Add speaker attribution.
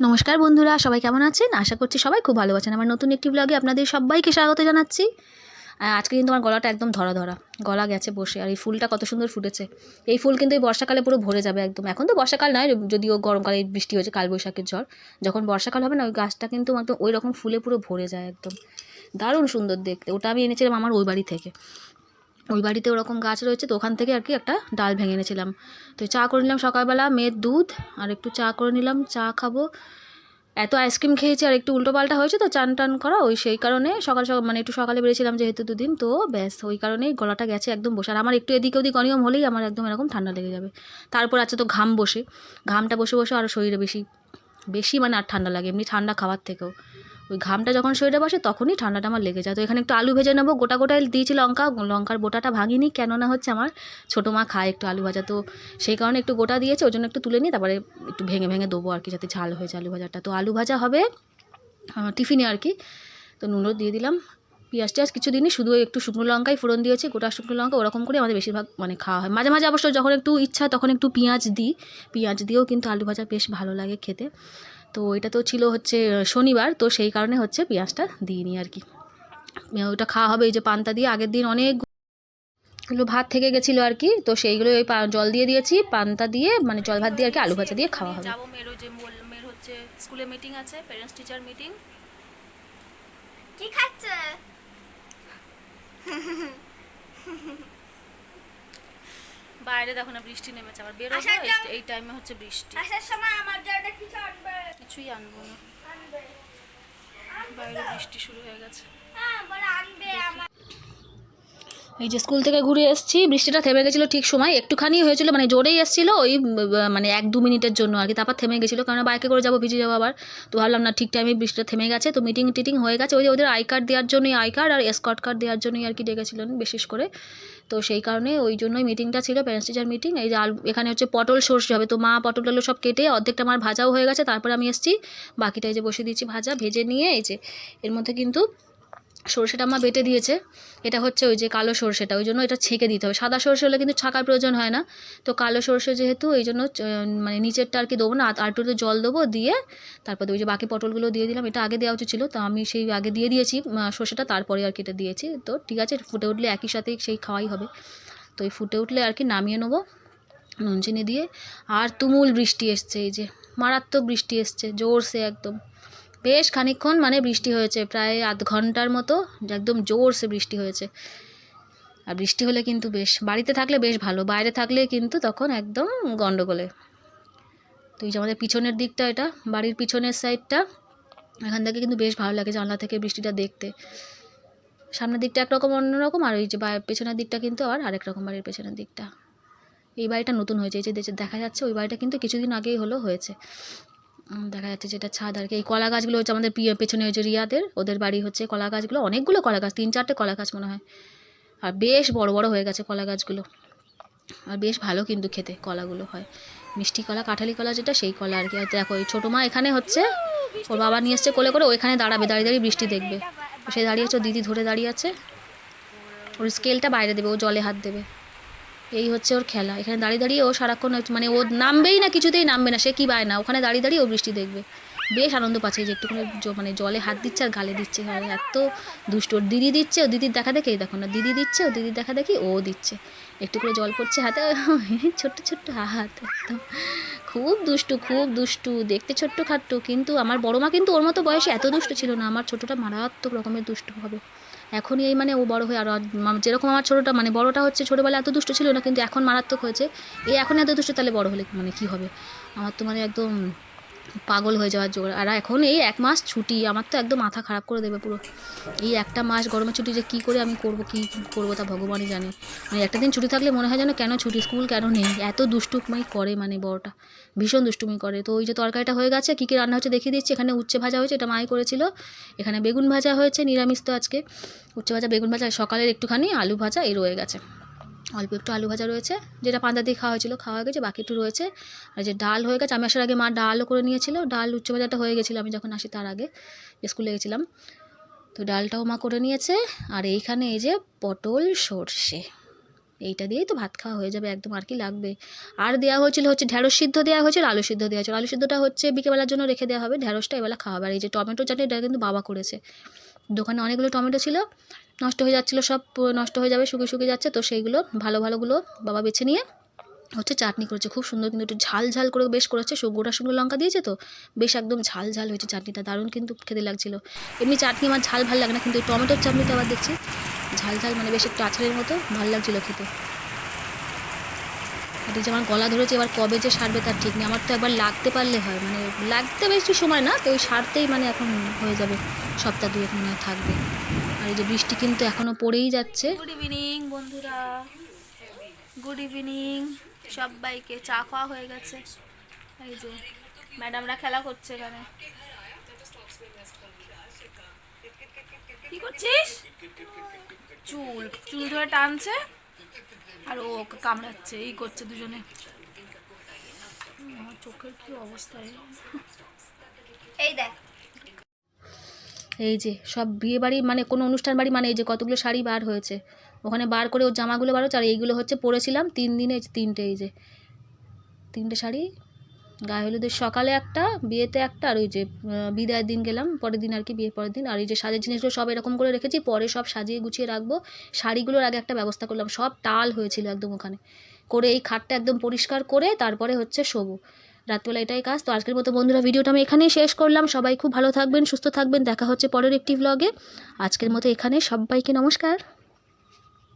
Speaker 1: নমস্কার বন্ধুরা, সবাই কেমন আছেন? আশা করছি সবাই খুব ভালো আছেন। আমার নতুন একটি ব্লগে আপনাদের সবাইকে স্বাগত জানাচ্ছি। আজকে কিন্তু আমার গলাটা একদম ধরা ধরা গলা গেছে বসে, আর এই ফুলটা কত সুন্দর ফুটেছে। এই ফুল কিন্তু এই বর্ষাকালে পুরো ভরে যাবে একদম। এখন তো বর্ষাকাল নয়, যদিও গরমকালে বৃষ্টি হয়েছে, কালবৈশাখের ঝড়। যখন বর্ষাকাল হবে না, ওই গাছটা কিন্তু একদম ওই রকম ফুলে পুরো ভরে যায় একদম। দারুণ সুন্দর দেখতে। ওটা আমি এনেছিলাম আমার ওই বাড়ি থেকে। ওই বাড়িতে ওরকম গাছ রয়েছে, তো ওখান থেকে আর কি একটা ডাল ভেঙে এনেছিলাম। তো চা করে নিলাম সকালবেলা, মেয়ের দুধ, আর একটু চা করে নিলাম, চা খাব। এত আইসক্রিম খেয়েছি, আর একটু উল্টোপাল্টা হয়েছে তো চান টান করা, ওই সেই কারণে সকাল সকাল মানে একটু সকালে বেরিয়েছিলাম যেহেতু দুদিন, তো ব্যাস, ওই কারণেই গলাটা গেছে একদম বসে। আর আমার একটু এদিক ওদিক অনিয়ম হলেই আমার একদম এরকম ঠান্ডা লেগে যাবে। তারপর আছে তো ঘাম বসে। ঘামটা বসে বসে আরও শরীরে বেশি বেশি মানে আর ঠান্ডা লাগে, এমনি ঠান্ডা খাওয়ার থেকেও। ওই ঘামটা যখন শরীরে বসে তখনই ঠান্ডাটা আমার লেগে যায়। তো এখানে একটু আলু ভেজে নেব। গোটা গোটাই দিয়েছি লঙ্কা। লঙ্কার বোটাটা ভাঙিনি, কেননা হচ্ছে আমার ছোটো মা খায় একটু আলু ভাজা। তো সেই কারণে একটু গোটা দিয়েছে, ওই জন্য একটু তুলে নিই, তারপরে একটু ভেঙে ভেঙে দেবো আর কি, যাতে ঝাল হয়ে যায় আলু ভাজাটা। তো আলু ভাজা হবে টিফিনে আর কি। তো নুনও দিয়ে দিলাম। পেঁয়াজ টিয়াজ কিছু দিনই শুধু একটু শুকনো লঙ্কাই ফোড়ন দিয়েছি গোটা শুকনো লঙ্কা ওরকম করে আমাদের বেশিরভাগ মানে খাওয়া হয়। মাঝে মাঝে অবশ্য যখন একটু ইচ্ছা তখন একটু পেঁয়াজ দিই। পেঁয়াজ দিয়েও কিন্তু আলু ভাজা বেশ ভালো লাগে খেতে। তো এটা তো ছিল হচ্ছে শনিবার তো সেই কারণে হচ্ছে পেঁয়াজটা দিইনি আর কি। ওটা খাওয়া হবে এই যে পান্তা দিয়ে। আগের দিন অনেকগুলো ভাত থেকে গেছিল আর কি তো সেইগুলো ওই পা- জল দিয়ে দিয়েছি পান্তা দিয়ে মানে জল ভাত দিয়ে আর কি আলু ভাজা দিয়ে খাওয়া হবে।
Speaker 2: যাব যে মেয়ের হচ্ছে স্কুলে মিটিং আছে প্যারেন্টস টিচার মিটিং
Speaker 3: কি খাচ্ছে?
Speaker 2: বাইরে দেখো না বৃষ্টি নেমেছে আবার বের
Speaker 3: হবে
Speaker 2: এই- টাইমে হচ্ছে বৃষ্টি।
Speaker 3: আসার সময় আমার জন্য কিছু আনবে।
Speaker 2: কিছুই আনব না। বাইরে বৃষ্টি শুরু হয়ে গেছে।
Speaker 3: হ্যাঁ বলে আনবে আমার
Speaker 1: এই যে স্কুল থেকে ঘুরে এসেছি, বৃষ্টিটা থেমে গেছিল ঠিক সময়, একটুখানি হয়েছিল মানে জোরেই এসেছিল, ওই মানে এক দু মিনিটের জন্য আর কি, তারপর থেমে গেছিল, কারণ বাইকে করে যাব, ভিজে যাব আবার, তো ভাবলাম না ঠিক টাইমে বৃষ্টিটা থেমে গেছে, তো মিটিং টিটিং হয়ে গেছে, ওই যে ওদের আই কার্ড দেওয়ার জন্যই আই কার্ড আর এসকট কার্ড দেওয়ার জন্যই আর কি ডেকেছিলেন বিশেষ করে, তো সেই কারণে ওই জন্যই মিটিংটা ছিল প্যারেন্টস টিচার মিটিং এই যে আলু, এখানে হচ্ছে পটল সর্ষে হবে, তো মা পটল টল সব কেটে অর্ধেকটা আমার ভাজাও হয়ে গেছে, তারপরে আমি এসেছি, বাকিটা এই যে বসিয়ে দিয়েছি ভাজা, ভেজে নিয়ে এই যে, এর মধ্যে কিন্তু সর্ষেটা মা বেটে দিয়েছে। এটা হচ্ছে ওই যে কালো সর্ষেটা, ওই জন্য এটা ছেঁকে দিতে হবে। সাদা সর্ষে হলে কিন্তু ছাকার প্রয়োজন হয় না। তো কালো সর্ষে যেহেতু, এই জন্য মানে নিচেরটা আর কি দেবো না আর একটু জল দেবো, দিয়ে তারপর ওই যে বাকি পটলগুলো দিয়ে দিলাম। এটা আগে দেওয়া উচিত ছিল, তো আমি সেই আগে দিয়ে দিয়েছি সর্ষেটা, তারপরে আর কি এটা দিয়েছি। তো ঠিক আছে, ফুটে উঠলে একই সাথে সেই খাওয়াই হবে। তো এই ফুটে উঠলে আর কি নামিয়ে নেব, নুন চিনি দিয়ে। আর তুমুল বৃষ্টি এসছে, এই যে মারাত্মক বৃষ্টি এসছে, জোরসে একদম। বেশ খানিকক্ষণ মানে বৃষ্টি হয়েছে, প্রায় আধ ঘণ্টার মতো, একদম জোরসে বৃষ্টি হয়েছে। আর বৃষ্টি হলে কিন্তু বেশ, বাড়িতে থাকলে বেশ ভালো, বাইরে থাকলে কিন্তু তখন একদম গন্ডগোলে। তো এই যে আমাদের পিছনের দিকটা এটা, বাড়ির পিছনের সাইডটা, এখান থেকে কিন্তু বেশ ভালো লাগে জানলা থেকে বৃষ্টিটা দেখতে। সামনের দিকটা একরকম, অন্যরকম, আর ওই যে পেছনের দিকটা কিন্তু আবার আরেক রকম বাড়ির পেছনের দিকটা। এই বাড়িটা নতুন হয়েছে, এই যে দেখা যাচ্ছে ওই বাড়িটা কিন্তু কিছুদিন আগেই হলো হয়েছে। দেখা যাচ্ছে যেটা ছাদ আর কি। এই কলা গাছগুলো হচ্ছে আমাদের পি- পেছনে যে রিয়াদের, ওদের বাড়ি হচ্ছে কলা গাছগুলো। অনেকগুলো কলা গাছ, তিন চারটে কলা গাছ মনে হয়। আর বেশ বড় বড় হয়ে গেছে কলা গাছগুলো। আর বেশ ভালো কিন্তু খেতে কলাগুলো হয়। মিষ্টি কলা, কাঁঠালি কলা যেটা, সেই কলা আর কি। দেখো, এই ছোটো মা এখানে হচ্ছে, ওর বাবা নিয়ে এসছে কোলে করে, ওইখানে দাঁড়াবে, দাঁড়িয়ে দাঁড়িয়ে বৃষ্টি দেখবে। সে দাঁড়িয়ে আছে দিদি ধরে দাঁড়িয়ে আছে। ওর স্কেলটা বাইরে দেবে, ও জলে হাত দেবে। এই হচ্ছে ওর খেলা। এখানে দাঁড়িয়ে দাঁড়িয়ে ও সারাক্ষণ মানে ও নামবেই না, কিছুতেই নামবে না, সে কি পায় না। ওখানে দাঁড়িয়ে দাঁড়িয়ে ও বৃষ্টি দেখবে। বেশ আনন্দ পাচ্ছে যে একটুখানি মানে জলে হাত দিচ্ছে আর গালে দিচ্ছে। আর এত দুষ্ট। ওর দিদি দিচ্ছে, ও দিদির দেখা দেখে দেখো না, দিদি দিচ্ছে, ও দিদির দেখা দেখি, ও দিচ্ছে। একটু করে জল পড়ছে হাতে, ছোট্ট ছোট্ট হাত, একদম। খুব দুষ্টু খুব দুষ্টু, দেখতে ছোট্ট খাট্ট, কিন্তু আমার বড় মা কিন্তু ওর মতো বয়সে এত দুষ্টু ছিল না। আমার ছোটোটা মারাত্মক রকমের দুষ্টু হবে। এখনই এই মানে ও বড় হয়ে আর যেরকম আমার ছোটোটা মানে বড়টা হচ্ছে ছোটোবেলা এত দুষ্ট ছিল না, কিন্তু এখন মারাত্মক হয়েছে। এই এখন এত দুষ্ট, তাহলে বড় হলে মানে কি হবে? আমার তো মানে একদম পাগল হয়ে যাওয়ার জোর আর এখন এই এক মাস ছুটি, আমার তো একদম মাথা খারাপ করে দেবে পুরো। এই একটা মাস গরমের ছুটি যে কী করে আমি করব, কী করব তা ভগবানই জানে। মানে একটা দিন ছুটি থাকলে মনে হয় যেন কেন ছুটি, স্কুল কেন নেই? এত দুষ্টুমি করে মানে বড়টা ভীষণ দুষ্টুমি করে। তো ওই যে তরকারিটা হয়ে গেছে, কী কী রান্না হচ্ছে দেখিয়ে দিচ্ছি। এখানে উচ্ছে ভাজা হয়েছে, এটা মাই করেছিল। এখানে বেগুন ভাজা হয়েছে, নিরামিষ তো আজকে। উচ্ছে ভাজা, বেগুন ভাজা, সকালের একটুখানি আলু ভাজা, এই রয়ে গেছে। অল্প একটু আলু ভাজা রয়েছে, যেটা পান্তা দিয়ে খাওয়া হয়েছিল, খাওয়া হয়ে গেছে, বাকি একটু রয়েছে। আর যে ডাল হয়ে গেছে, আমি আসার আগে মা ডালও করে নিয়েছিল, ডাল উচ্চ ভাজাটা হয়ে গেছিল, আমি যখন আসি তার আগে স্কুলে গেছিলাম। তো ডালটাও মা করে নিয়েছে, আর এইখানে এই যে পটল, সর্ষে, এইটা দিয়েই তো ভাত খাওয়া হয়ে যাবে, একদম আর কি লাগবে। আর দেওয়া হয়েছিল হচ্ছে ঢ্যাঁড়স সিদ্ধ দেওয়া হয়েছিল আলু সিদ্ধ দেওয়া হয়েছিল। আলু সিদ্ধটা হচ্ছে বিকেলবেলার জন্য রেখে দেওয়া হবে ঢ্যাঁড়সটা এবেলা খাওয়া হবে। আর এই যে টমেটো চাটনিটা কিন্তু বাবা করেছে। দোকানে অনেকগুলো টমেটো ছিল, নষ্ট হয়ে যাচ্ছিল সব, নষ্ট হয়ে যাবে, শুকিয়ে শুকিয়ে যাচ্ছে, তো সেইগুলো ভালো ভালোগুলো বাবা বেছে নিয়ে হচ্ছে চাটনি করেছে। খুব সুন্দর কিন্তু একটু ঝাল ঝাল করে বেশ করেছে গোটা শুকনো লঙ্কা দিয়েছে তো, বেশ একদম ঝাল ঝাল হয়েছে চাটনিটা, দারুণ কিন্তু খেতে লাগছিল। এমনি চাটনি আমার ঝাল ভালো লাগে না, কিন্তু টমেটোর চাটনিটা আবার দেখছি, ঝাল ঝাল মানে বেশ একটু আচারের মতো ভালো লাগছিল খেতে। যে আমার গলা ধরেছে, এবার কবে যে সারবে তার ঠিক নেই। আমার তো একবার লাগতে পারলে হয় মানে লাগতে বেশি সময় না, তো ওই সারতেই মানে এখন হয়ে যাবে, সপ্তাহ দুয়েক মনে হয় থাকবে। আর এই যে বৃষ্টি কিন্তু এখনও পড়েই যাচ্ছে।
Speaker 2: গুড ইভিনিং বন্ধুরা। গুড ইভিনিং সবাইকে। চা খাওয়া হয়ে গেছে। এই যে, ম্যাডামরা খেলা করছে এখানে। কি করছিস? চুল চুল ধরে টানছে। আর ও ওকে কামড়াচ্ছে এই করছে দুজনে। আমার চোখের কি অবস্থা
Speaker 3: এই দেখ।
Speaker 1: এই যে সব বিয়ে বাড়ি মানে কোনো অনুষ্ঠান বাড়ি মানে এই যে কতগুলো শাড়ি বার হয়েছে। ওখানে বার করে ওর জামাগুলো বার হচ্ছে আর এইগুলো হচ্ছে পরেছিলাম তিন দিনে তিনটে এই যে। তিনটে শাড়ি গায়ে হলুদের সকালে একটা, বিয়েতে একটা, আর ওই যে বিদায়ের দিন গেলাম, পরের দিন আর কি বিয়ের পরের দিন। আর এই যে সাজের জিনিসগুলো সব এরকম করে রেখেছি, পরে সব সাজিয়ে গুছিয়ে রাখব। শাড়িগুলোর আগে একটা ব্যবস্থা করলাম, সব টাল হয়েছিল একদম ওখানে। করে এই খাটটা একদম পরিষ্কার করে তারপরে হচ্ছে শোবো। রাত্রিবেলা এটাই কাজ। তো আজকের মতো বন্ধুরা, ভিডিওটা আমি এখানেই শেষ করলাম। সবাই খুব ভালো থাকবেন, সুস্থ থাকবেন। দেখা হচ্ছে পরের একটি ভ্লগে আজকের মতো এখানে, সবাইকে নমস্কার।